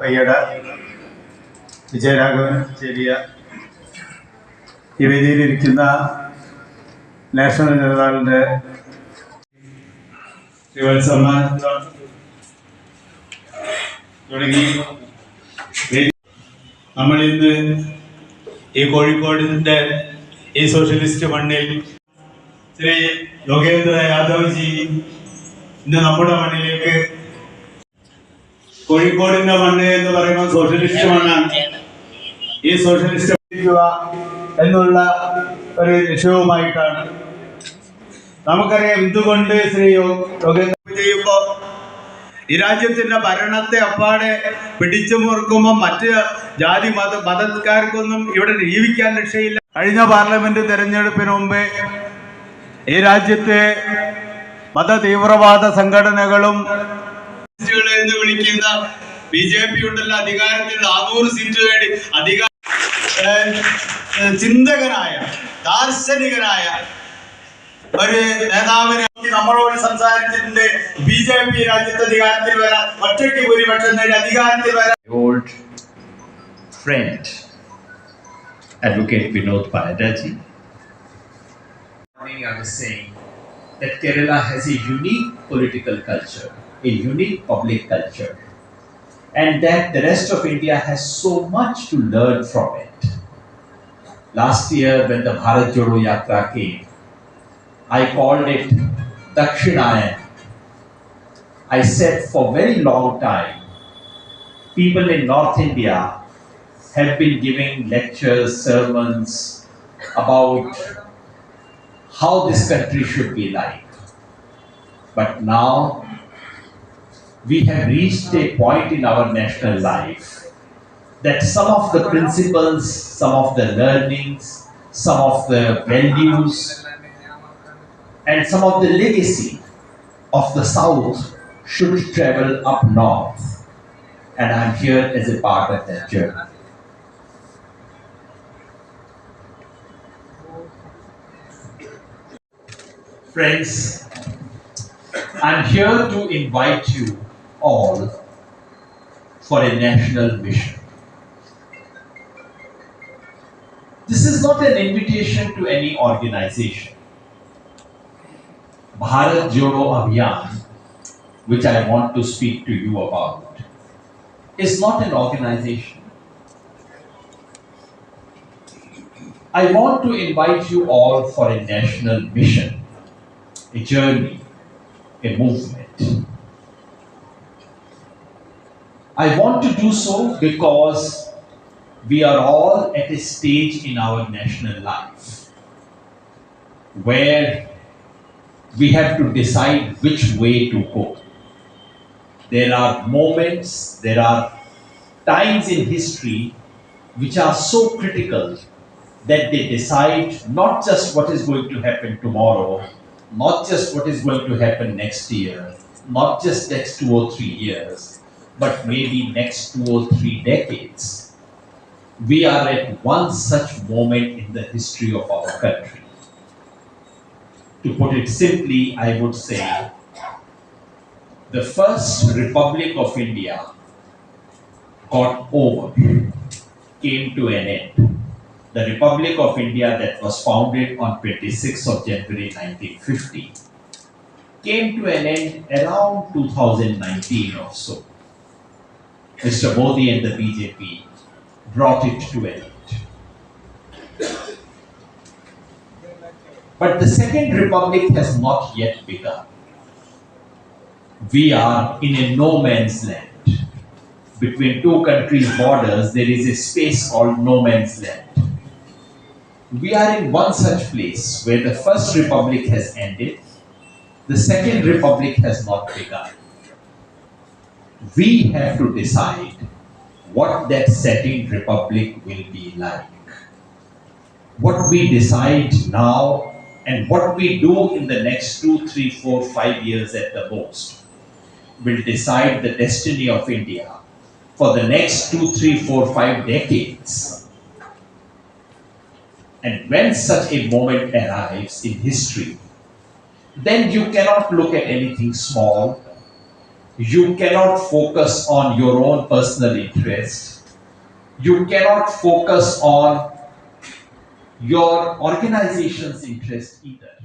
പയ്യട വിജയരാഘവൻ ചെറിയ ഈ വേദിയിലിരിക്കുന്ന നാഷണൽ ജനതാളിന്റെ നമ്മൾ നമ്മളിന്ന് ഈ കോഴിക്കോടിന്റെ ഈ സോഷ്യലിസ്റ്റ് മണ്ണിൽ ശ്രീ യോഗേന്ദ്ര യാദവ്ജി ഇന്ന് നമ്മുടെ മണ്ണിലേക്ക് കോഴിക്കോടിന്റെ മണ്ണ് എന്ന് പറയുമ്പോൾ സോഷ്യലിസ്റ്റ് മണ്ണാണ്. ഈ സോഷ്യലിസ്റ്റ് എന്നുള്ള ഒരു ലക്ഷ്യവുമായിട്ടാണ് നമുക്കറിയാം എന്തുകൊണ്ട് ശ്രീ യോ- യോഗേന്ദ്ര ചെയ്യുമ്പോ ഈ രാജ്യത്തിന്റെ ഭരണത്തെ അപ്പാടെ പിടിച്ചു മുറുക്കുമ്പോൾ മറ്റ് ജാതി മത മതക്കാർക്കൊന്നും ഇവിടെ ജീവിക്കാൻ രക്ഷയില്ല. കഴിഞ്ഞ പാർലമെന്റ് തെരഞ്ഞെടുപ്പിന് മുമ്പേ ഈ രാജ്യത്തെ മത തീവ്രവാദ സംഘടനകളും എന്ന് വിളിക്കുന്ന ബി ജെ പി ഉണ്ടല്ലോ അധികാരത്തിൽ നാനൂറ് സീറ്റ് നേടി അധികാര ചിന്തകനായ ദാർശനികനായ ഒരു നേതാവിനെ നമ്മളോട് സംസാരിച്ചിട്ടുണ്ട് ബി ജെ പി രാജ്യത്ത് അധികാരത്തിൽ വരാൻ ഒറ്റയ്ക്ക് ഭൂരിപക്ഷം നേടി അധികാരത്തിൽ വരാൻ old friend, Advocate Vinod Panadaji. I was saying that Kerala has a unique political culture, a unique public culture, And that the rest of India has so much to learn from it. Last year, when the Bharat Jodo Yatra came, I called it Dakshinayan. I said for very long time, people in North India have been giving lectures, sermons about how this country should be like. But now we have reached a point in our national life that some of the principles, some of the learnings, some of the values, and some of the legacy of the South should travel up north and I'm here as a part of that journey. Friends, I'm here to invite you all for a national mission. This is not an invitation to any organization. Bharat Jodo Abhiyan, which I want to speak to you about, is not an organization. I want to invite you all for a national mission, a journey, a movement. I want to do so because we are all at a stage in our national life where we have to decide which way to go. There are moments, there are times in history which are so critical that they decide not just what is going to happen tomorrow, not just what is going to happen next year, not just next two or three years, but maybe next two or three decades. We are at one such moment in the history of our country. To put it simply, I would say the first Republic of India got over, came to an end. The Republic of India that was founded on 26th of January 1950 came to an end around 2019 or so. Mr. Modi and the BJP brought it to an end. But the Second Republic has not yet begun we are in a no man's land. Between two countries' borders, there is a space called no man's land. We are in one such place where the First Republic has ended, the Second Republic has not begun. We have to decide what that second republic will be like. What we decide now And what we do in the next two, three, four, five years at the most will decide the destiny of India for the next two, three, four, five decades. And when such a moment arrives in history, then you cannot look at anything small. You cannot focus on your own personal interest. You cannot focus on your organization's interest either.